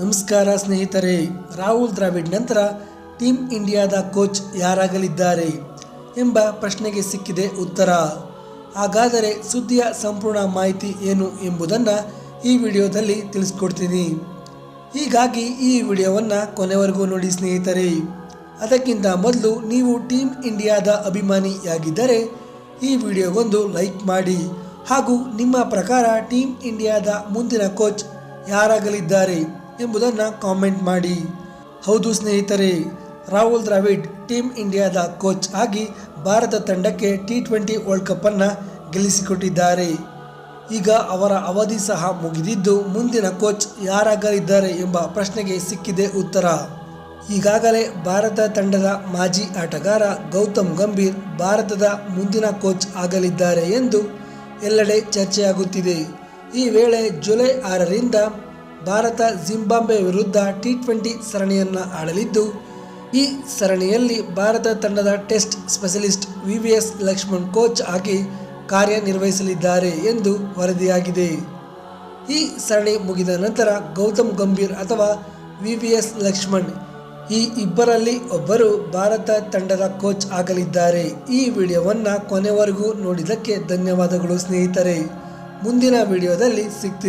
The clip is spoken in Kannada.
ನಮಸ್ಕಾರ ಸ್ನೇಹಿತರೆ, ರಾಹುಲ್ ದ್ರಾವಿಡ್ ನಂತರ ಟೀಮ್ ಇಂಡಿಯಾದ ಕೋಚ್ ಯಾರಾಗಲಿದ್ದಾರೆ ಎಂಬ ಪ್ರಶ್ನೆಗೆ ಸಿಕ್ಕಿದೆ ಉತ್ತರ. ಹಾಗಾದರೆ ಸುದ್ದಿಯ ಸಂಪೂರ್ಣ ಮಾಹಿತಿ ಏನು ಎಂಬುದನ್ನು ಈ ವಿಡಿಯೋದಲ್ಲಿ ತಿಳಿಸ್ಕೊಡ್ತೀನಿ. ಹೀಗಾಗಿ ಈ ವಿಡಿಯೋವನ್ನು ಕೊನೆವರೆಗೂ ನೋಡಿ ಸ್ನೇಹಿತರೆ. ಅದಕ್ಕಿಂತ ಮೊದಲು ನೀವು ಟೀಮ್ ಇಂಡಿಯಾದ ಅಭಿಮಾನಿಯಾಗಿದ್ದರೆ ಈ ವಿಡಿಯೋಗೊಂದು ಲೈಕ್ ಮಾಡಿ ಹಾಗೂ ನಿಮ್ಮ ಪ್ರಕಾರ ಟೀಮ್ ಇಂಡಿಯಾದ ಮುಂದಿನ ಕೋಚ್ ಯಾರಾಗಲಿದ್ದಾರೆ? ಎಂಬುದನ್ನು ಕಾಮೆಂಟ್ ಮಾಡಿ. ಹೌದು ಸ್ನೇಹಿತರೆ, ರಾಹುಲ್ ದ್ರಾವಿಡ್ ಟೀಮ್ ಇಂಡಿಯಾದ ಕೋಚ್ ಆಗಿ ಭಾರತ ತಂಡಕ್ಕೆ ಟಿ ಟ್ವೆಂಟಿ ವರ್ಲ್ಡ್ ಕಪ್ಪನ್ನು ಗೆಲ್ಲಿಸಿಕೊಟ್ಟಿದ್ದಾರೆ. ಈಗ ಅವರ ಅವಧಿ ಸಹ ಮುಗಿದಿದ್ದು ಮುಂದಿನ ಕೋಚ್ ಯಾರಾಗಲಿದ್ದಾರೆ ಎಂಬ ಪ್ರಶ್ನೆಗೆ ಸಿಕ್ಕಿದೆ ಉತ್ತರ. ಈಗಾಗಲೇ ಭಾರತ ತಂಡದ ಮಾಜಿ ಆಟಗಾರ ಗೌತಮ್ ಗಂಭೀರ್ ಭಾರತದ ಮುಂದಿನ ಕೋಚ್ ಆಗಲಿದ್ದಾರೆ ಎಂದು ಎಲ್ಲೆಡೆ ಚರ್ಚೆಯಾಗುತ್ತಿದೆ. ಈ ವೇಳೆ ಜುಲೈ ಆರರಿಂದ ಭಾರತ ಜಿಂಬಾಬ್ವೆ ವಿರುದ್ಧ ಟಿ ಟ್ವೆಂಟಿ ಸರಣಿಯನ್ನು ಆಡಲಿದ್ದು, ಈ ಸರಣಿಯಲ್ಲಿ ಭಾರತ ತಂಡದ test specialist V V S Laxman coach ಆಗಿ ಕಾರ್ಯನಿರ್ವಹಿಸಲಿದ್ದಾರೆ ಎಂದು ವರದಿಯಾಗಿದೆ. ಈ ಸರಣಿ ಮುಗಿದ ನಂತರ ಗೌತಮ್ ಗಂಭೀರ್ ಅಥವಾ ವಿ ವಿ ಎಸ್ ಲಕ್ಷ್ಮಣ್, ಈ ಇಬ್ಬರಲ್ಲಿ ಒಬ್ಬರು ಭಾರತ ತಂಡದ ಕೋಚ್ ಆಗಲಿದ್ದಾರೆ. ಈ ವಿಡಿಯೋವನ್ನು ಕೊನೆವರೆಗೂ ನೋಡಿದ್ದಕ್ಕೆ ಧನ್ಯವಾದಗಳು ಸ್ನೇಹಿತರೆ. ಮುಂದಿನ ವಿಡಿಯೋದಲ್ಲಿ ಸಿಗ್ತೀನಿ